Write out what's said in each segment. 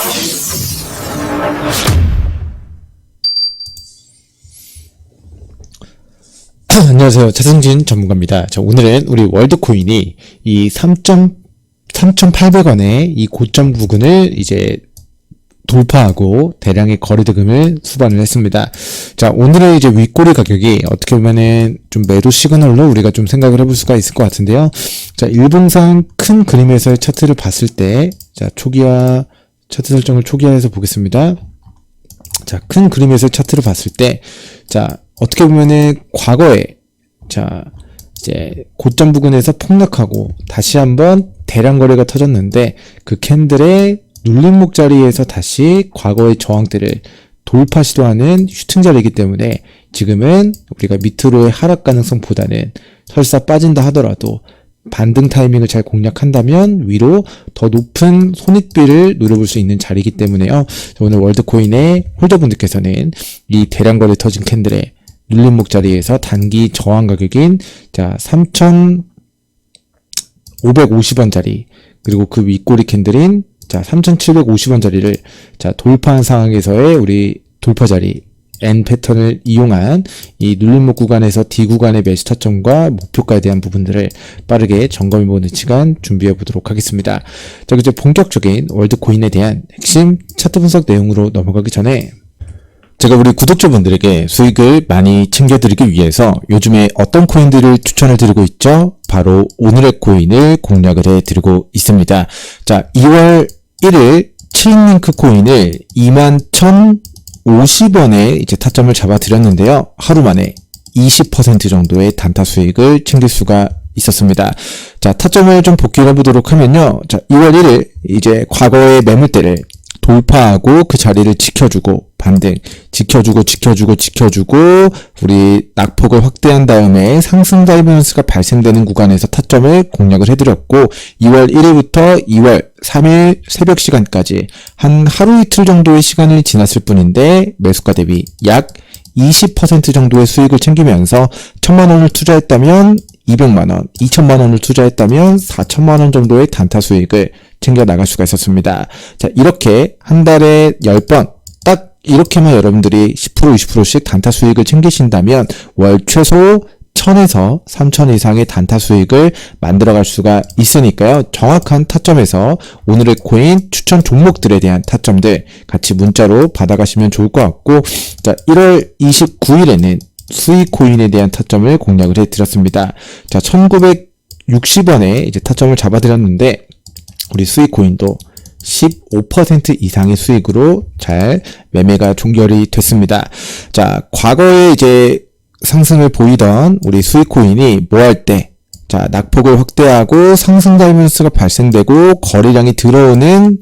안녕하세요. 최승진 전문가입니다. 자, 오늘은 우리 월드코인이 이 3. 3,800원의 이 고점 부근을 이제 돌파하고 대량의 거래대금을 수반을 했습니다. 자, 오늘의 이제 윗꼬리 가격이 어떻게 보면은 좀 매도 시그널로 우리가 좀 생각을 해볼 수가 있을 것 같은데요. 자, 일봉상 큰 그림에서의 차트를 봤을 때, 자, 초기화, 차트 설정을 초기화해서 보겠습니다. 자, 큰 그림에서의 차트를 봤을 때, 자, 어떻게 보면은 과거에, 자, 이제 고점 부근에서 폭락하고 다시 한번 대량 거래가 터졌는데 그 캔들의 눌림목 자리에서 다시 과거의 저항대를 돌파 시도하는 슈팅 자리이기 때문에 지금은 우리가 밑으로의 하락 가능성보다는 설사 빠진다 하더라도 반등 타이밍을 잘 공략한다면 위로 더 높은 손익비를 노려볼 수 있는 자리이기 때문에요. 오늘 월드코인의 홀더분들께서는 이 대량 거래 터진 캔들의 눌림목 자리에서 단기 저항 가격인 자 3,550원짜리 그리고 그 윗꼬리 캔들인 자 3,750원짜리를 자 돌파한 상황에서의 우리 돌파 자리 N 패턴을 이용한 이 눌림목 구간에서 D 구간의 매수 타점과 목표가에 대한 부분들을 빠르게 점검해보는 시간 준비해 보도록 하겠습니다. 자, 이제 본격적인 월드코인에 대한 핵심 차트 분석 내용으로 넘어가기 전에 제가 우리 구독자분들에게 수익을 많이 챙겨드리기 위해서 요즘에 어떤 코인들을 추천을 드리고 있죠? 바로 오늘의 코인을 공략을 해드리고 있습니다. 자, 2월 1일 체인링크 코인을 21,050원에 이제 타점을 잡아드렸는데요. 하루 만에 20% 정도의 단타 수익을 챙길 수가 있었습니다. 자, 타점을 좀 복귀해 보도록 하면요. 자, 2월 1일 이제 과거의 매물대를 돌파하고 그 자리를 지켜주고 반등 지켜주고 지켜주고 지켜주고 우리 낙폭을 확대한 다음에 상승 다이버런스가 발생되는 구간에서 타점을 공략을 해드렸고 2월 1일부터 2월 3일 새벽 시간까지 한 하루 이틀 정도의 시간이 지났을 뿐인데 매수가 대비 약 20% 정도의 수익을 챙기면서 1000만 원을 투자했다면 200만 원, 2천만 원을 투자했다면 4천만 원 정도의 단타 수익을 챙겨 나갈 수가 있었습니다. 자, 이렇게 한 달에 10번 딱 이렇게만 여러분들이 10% 20%씩 단타 수익을 챙기신다면 월 최소 1000에서 3000 이상의 단타 수익을 만들어갈 수가 있으니까요. 정확한 타점에서 오늘의 코인 추천 종목들에 대한 타점들 같이 문자로 받아가시면 좋을 것 같고 자 1월 29일에는 수익 코인에 대한 타점을 공략을 해드렸습니다. 자 1960원에 이제 타점을 잡아드렸는데 우리 수익 코인도 15% 이상의 수익으로 잘 매매가 종결이 됐습니다. 자, 과거에 이제 상승을 보이던 우리 수익 코인이 뭐 할 때, 자, 낙폭을 확대하고 상승 다이먼스가 발생되고 거래량이 들어오는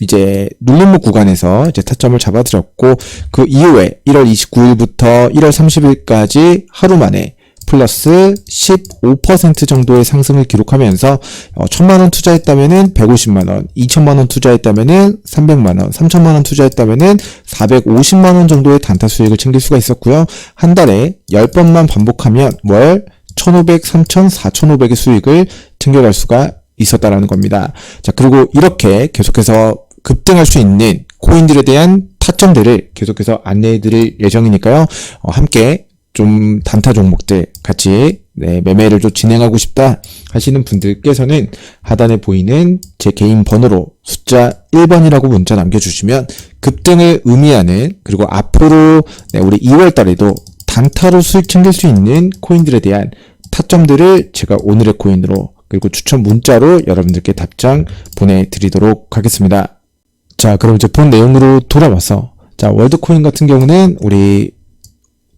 이제 눌림목 구간에서 이제 타점을 잡아들였고 그 이후에 1월 29일부터 1월 30일까지 하루 만에 플러스 15% 정도의 상승을 기록하면서 어, 1000만원 투자했다면은 150만원, 2000만원 투자했다면은 300만원, 3000만원 투자했다면은 450만원 정도의 단타 수익을 챙길 수가 있었고요. 한 달에 10번만 반복하면 월 1500, 3000, 4500의 수익을 챙겨갈 수가 있었다라는 겁니다. 자, 그리고 이렇게 계속해서 급등할 수 있는 코인들에 대한 타점들을 계속해서 안내해 드릴 예정이니까요. 어, 함께 좀 단타 종목들 같이 네, 매매를 좀 진행하고 싶다 하시는 분들께서는 하단에 보이는 제 개인 번호로 숫자 1번이라고 문자 남겨주시면 급등을 의미하는 그리고 앞으로 네, 우리 2월 달에도 단타로 수익 챙길 수 있는 코인들에 대한 타점들을 제가 오늘의 코인으로 그리고 추천 문자로 여러분들께 답장 보내드리도록 하겠습니다. 자, 그럼 이제 본 내용으로 돌아와서 자, 월드코인 같은 경우는 우리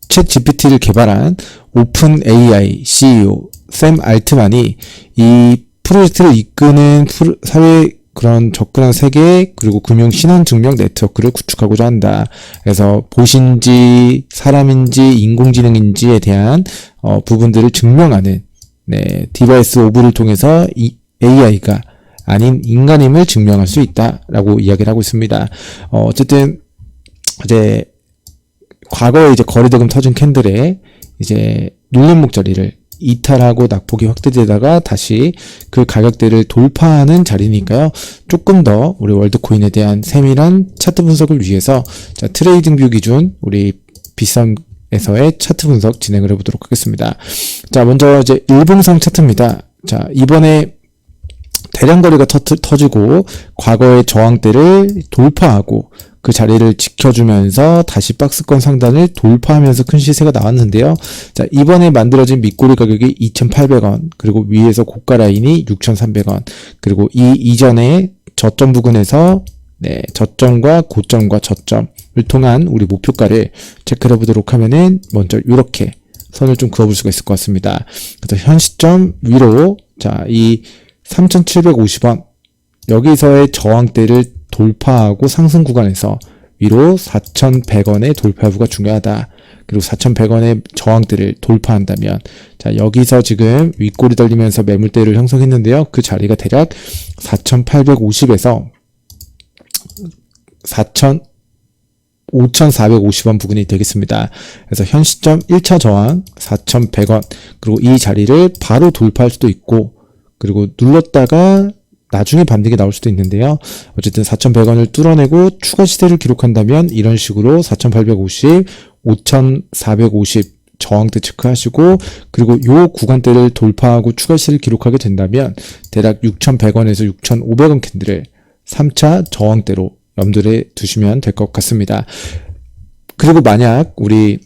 챗 GPT를 개발한 오픈 AI CEO 샘 알트만이 이 프로젝트를 이끄는 사회 그런 접근한 세계 그리고 금융 신원 증명 네트워크를 구축하고자 한다. 그래서 보신지 사람인지 인공지능인지에 대한 어, 부분들을 증명하는 네, 디바이스 오브를 통해서 이 AI가 아닌 인간임을 증명할 수 있다라고 이야기를 하고 있습니다. 어, 어쨌든 이제 과거에 이제 거래대금 터진 캔들의 이제 눌림목 자리를 이탈하고 낙폭이 확대되다가 다시 그 가격대를 돌파하는 자리니까요. 조금 더 우리 월드코인에 대한 세밀한 차트 분석을 위해서 자, 트레이딩 뷰 기준 우리 비썸에서의 차트 분석 진행을 해보도록 하겠습니다. 자, 먼저 이제 일봉상 차트입니다. 자, 이번에 대량 거래가 터, 터지고 과거의 저항대를 돌파하고 그 자리를 지켜주면서 다시 박스권 상단을 돌파하면서 큰 시세가 나왔는데요. 자, 이번에 만들어진 밑꼬리 가격이 2,800원, 그리고 위에서 고가 라인이 6,300원, 그리고 이 이전에 저점 부근에서 네, 저점과 고점과 저점을 통한 우리 목표가를 체크해 보도록 하면은 먼저 이렇게 선을 좀 그어볼 수가 있을 것 같습니다. 그래서 현 시점 위로 자, 이 3,750원 여기서의 저항대를 돌파하고 상승 구간에서 위로 4,100원의 돌파 여부가 중요하다. 그리고 4,100원의 저항대를 돌파한다면 자 여기서 지금 윗골이 달리면서 매물대를 형성했는데요. 그 자리가 대략 4,850에서 4,000 5,450원 부근이 되겠습니다. 그래서 현 시점 1차 저항 4,100원 그리고 이 자리를 바로 돌파할 수도 있고 그리고 눌렀다가 나중에 반등이 나올 수도 있는데요. 어쨌든 4,100원을 뚫어내고 추가 시세를 기록한다면 이런 식으로 4,850, 5,450 저항대 체크하시고 그리고 요 구간대를 돌파하고 추가 시세를 기록하게 된다면 대략 6,100원에서 6,500원 캔들을 3차 저항대로 염두에 두시면 될 것 같습니다. 그리고 만약 우리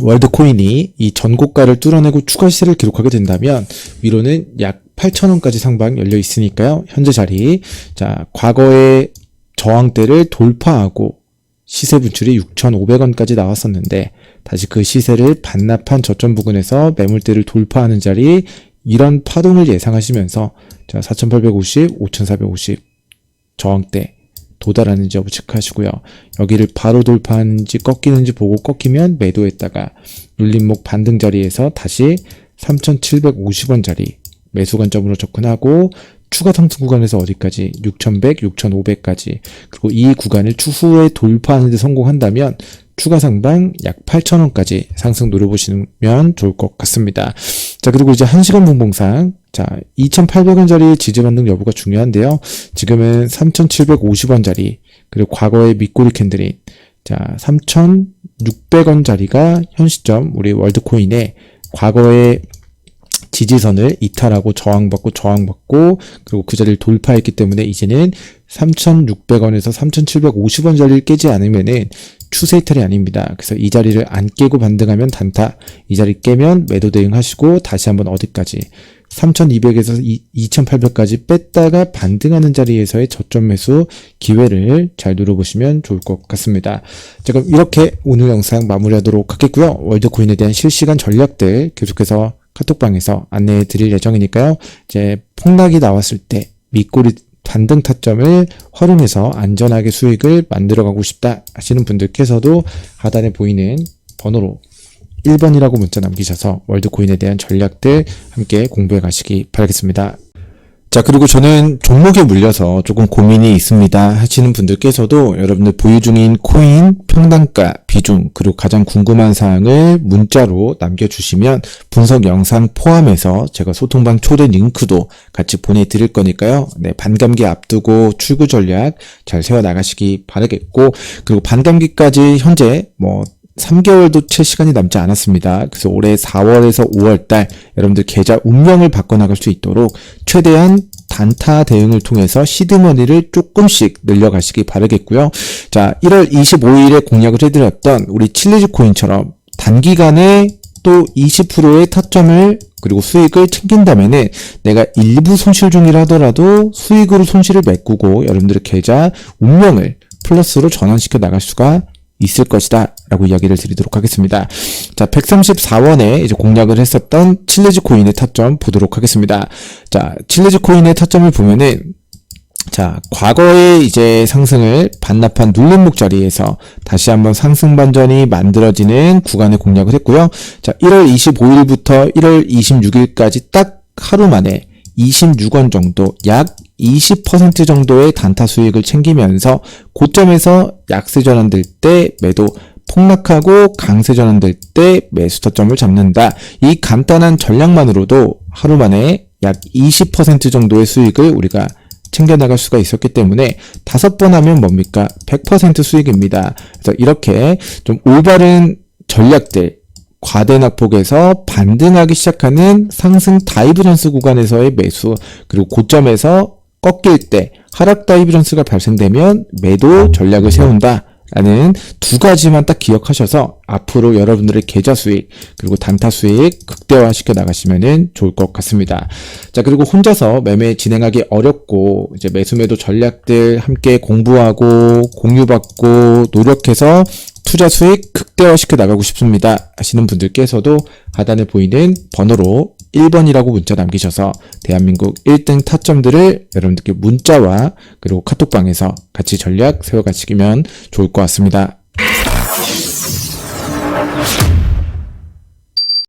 월드코인이 이 전고가를 뚫어내고 추가 시세를 기록하게 된다면 위로는 약 8,000원까지 상방 열려 있으니까요. 현재 자리. 자, 과거의 저항대를 돌파하고 시세 분출이 6,500원까지 나왔었는데 다시 그 시세를 반납한 저점 부근에서 매물대를 돌파하는 자리 이런 파동을 예상하시면서 자, 4,850, 5,450 저항대 도달하는지 여부 체크하시고요. 여기를 바로 돌파하는지 꺾이는지 보고 꺾이면 매도했다가 눌림목 반등 자리에서 다시 3,750원 자리 매수 관점으로 접근하고 추가 상승 구간에서 어디까지 6,100, 6,500까지 그리고 이 구간을 추후에 돌파하는 데 성공한다면 추가 상방 약 8,000원까지 상승 노려보시면 좋을 것 같습니다. 자, 그리고 이제 1시간 분봉상 자, 2,800원짜리 지지 반등 여부가 중요한데요. 지금은 3,750원짜리 그리고 과거의 밑꼬리 캔들인 자, 3,600원짜리가 현 시점 우리 월드코인의 과거의 지지선을 이탈하고 저항받고 저항받고 그리고 그 자리를 돌파했기 때문에 이제는 3,600원에서 3,750원 자리를 깨지 않으면은 추세 이탈이 아닙니다. 그래서 이 자리를 안 깨고 반등하면 단타, 이 자리 깨면 매도 대응하시고 다시 한번 어디까지 3,200에서 2,800까지 뺐다가 반등하는 자리에서의 저점 매수 기회를 잘 누려보시면 좋을 것 같습니다. 자, 그럼 이렇게 오늘 영상 마무리하도록 하겠고요. 월드코인에 대한 실시간 전략들 계속해서 카톡방에서 안내해 드릴 예정이니까요. 이제 폭락이 나왔을 때 밑꼬리 반등 타점을 활용해서 안전하게 수익을 만들어가고 싶다 하시는 분들께서도 하단에 보이는 번호로 1번이라고 문자 남기셔서 월드코인에 대한 전략들 함께 공부해 가시기 바라겠습니다. 자, 그리고 저는 종목에 물려서 조금 고민이 있습니다 하시는 분들께서도 여러분들 보유 중인 코인 평단가, 비중, 그리고 가장 궁금한 사항을 문자로 남겨주시면 분석 영상 포함해서 제가 소통방 초대 링크도 같이 보내드릴 거니까요. 네, 반감기 앞두고 출구 전략 잘 세워나가시기 바라겠고, 그리고 반감기까지 현재 뭐 3개월도 채 시간이 남지 않았습니다. 그래서 올해 4월에서 5월달 여러분들 계좌 운명을 바꿔나갈 수 있도록 최대한 단타 대응을 통해서 시드머니를 조금씩 늘려가시기 바라겠고요. 자, 1월 25일에 공략을 해드렸던 우리 칠리즈 코인처럼 단기간에 또 20%의 타점을 그리고 수익을 챙긴다면은 내가 일부 손실 중이라 하더라도 수익으로 손실을 메꾸고 여러분들의 계좌 운명을 플러스로 전환시켜 나갈 수가 있을 것이다. 라고 이야기를 드리도록 하겠습니다. 자, 134원에 이제 공략을 했었던 칠레즈 코인의 타점 보도록 하겠습니다. 자, 칠레즈 코인의 타점을 보면은 자, 과거에 이제 상승을 반납한 눌림목 자리에서 다시 한번 상승 반전이 만들어지는 구간에 공략을 했고요. 자, 1월 25일부터 1월 26일까지 딱 하루 만에 26원 정도, 약 20% 정도의 단타 수익을 챙기면서 고점에서 약세 전환될 때 매도 폭락하고 강세 전환될 때 매수 타점을 잡는다. 이 간단한 전략만으로도 하루 만에 약 20% 정도의 수익을 우리가 챙겨나갈 수가 있었기 때문에 다섯 번 하면 뭡니까? 100% 수익입니다. 그래서 이렇게 좀 올바른 전략들, 과대 낙폭에서 반등하기 시작하는 상승 다이브 전스 구간에서의 매수, 그리고 고점에서 꺾일 때 하락 다이브전스가 발생되면 매도 전략을 세운다. 라는 두 가지만 딱 기억하셔서 앞으로 여러분들의 계좌 수익 그리고 단타 수익 극대화시켜 나가시면 좋을 것 같습니다. 자 그리고 혼자서 매매 진행하기 어렵고 이제 매수매도 전략들 함께 공부하고 공유받고 노력해서 투자 수익 극대화시켜 나가고 싶습니다 하시는 분들께서도 하단에 보이는 번호로 1번이라고 문자 남기셔서 대한민국 1등 타점들을 여러분들께 문자와 그리고 카톡방에서 같이 전략 세워가시면 좋을 것 같습니다.